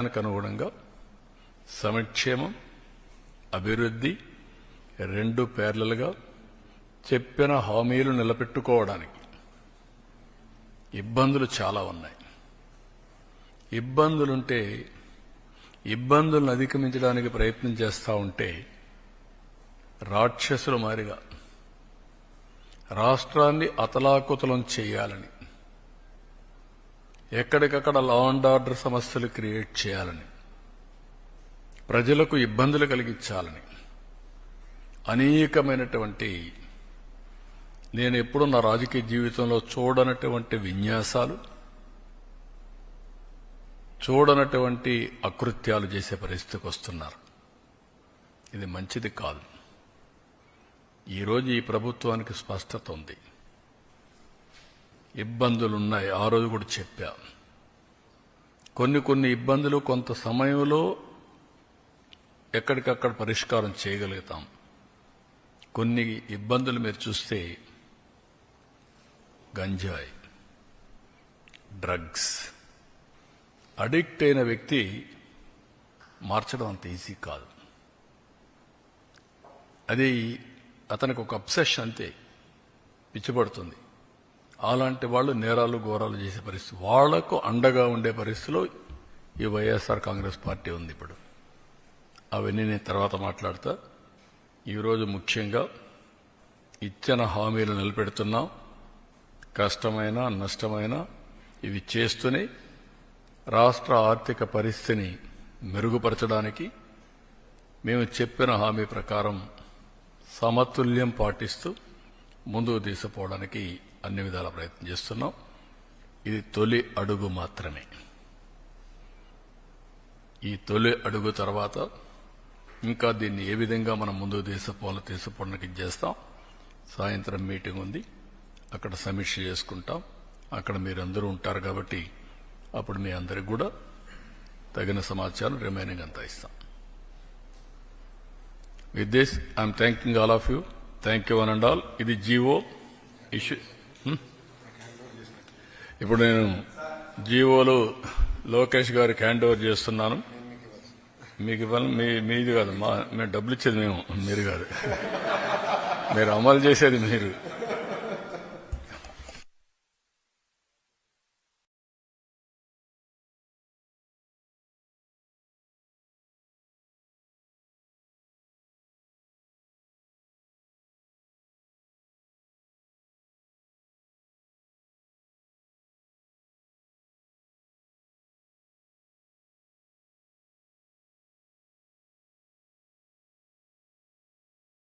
దానికి అనుగుణంగా సంక్షేమం అభివృద్ధి రెండు పేర్లలుగా చెప్పిన హామీలు నిలబెట్టుకోవడానికి ఇబ్బందులు చాలా ఉన్నాయి. ఇబ్బందులుంటే ఇబ్బందులను అధిగమించడానికి ప్రయత్నం చేస్తూ ఉంటే రాక్షసుల మారిగా రాష్ట్రాన్ని అతలాకుతలం చేయాలని ఎక్కడికక్కడ లా అండ్ ఆర్డర్ సమస్యలు క్రియేట్ చేయాలని ప్రజలకు ఇబ్బందులు కలిగించాలని అనేకమైనటువంటి నేను ఎప్పుడు నా రాజకీయ జీవితంలో చూడనటువంటి విన్యాసాలు చూడనటువంటి అకృత్యాలు చేసే పరిస్థితికి వస్తున్నారు. ఇది మంచిది కాదు. ఈరోజు ఈ ప్రభుత్వానికి స్పష్టత ఉంది. ఇబ్బందులు ఉన్నాయి ఆ రోజు కూడా చెప్పా. కొన్ని కొన్ని ఇబ్బందులు కొంత సమయంలో ఎక్కడికక్కడ పరిష్కారం చేయగలుగుతాం. కొన్ని ఇబ్బందులు మీరు చూస్తే గంజాయి డ్రగ్స్ అడిక్ట్ అయిన వ్యక్తి మార్చడం అంత ఈజీ కాదు. అది అతనికి ఒక అబ్సెషన్ అంతే పిచ్చిపడుతుంది అలాంటి వాళ్ళు నేరాలు ఘోరాలు చేసే పరిస్థితి. వాళ్ళకు అండగా ఉండే పరిస్థితిలో ఈ వైఎస్ఆర్ కాంగ్రెస్ పార్టీ ఉంది ఇప్పుడు. అవన్నీ నేను తర్వాత మాట్లాడతా. ఈరోజు ముఖ్యంగా ఇచ్చిన హామీలు నిలబెడుతున్నాం. కష్టమైన నష్టమైన ఇవి చేస్తూనే రాష్ట్ర ఆర్థిక పరిస్థితిని మెరుగుపరచడానికి మేము చెప్పిన హామీ ప్రకారం సమతుల్యం పాటిస్తూ ముందుకు తీసుకుపోవడానికి అన్ని విధాల ప్రయత్నం చేస్తున్నాం. ఇది తొలి అడుగు మాత్రమే. ఈ తొలి అడుగు తర్వాత ఇంకా దీన్ని ఏ విధంగా మనం ముందుకు తీసుకోవాలో తీసుకోవడానికి చేస్తాం. సాయంత్రం మీటింగ్ ఉంది. అక్కడ సమీక్ష చేసుకుంటాం. అక్కడ మీరందరూ ఉంటారు కాబట్టి అప్పుడు మీ అందరికి కూడా తగిన సమాచారం రిమైనింగ్ అంతా ఇస్తాం. With this I'm thanking all of you thank you one and all ఇది జీవో ఇష్యూ ఇప్పుడు నేను జీవోలు లోకేష్ గారికి హ్యాండ్ ఓవర్ చేస్తున్నాను. మీకు ఇవ్వాలి మీ మీది కాదు మా మేము డబ్బులు ఇచ్చేది మేము మీరు కాదు. మీరు అమలు చేసేది మీరు.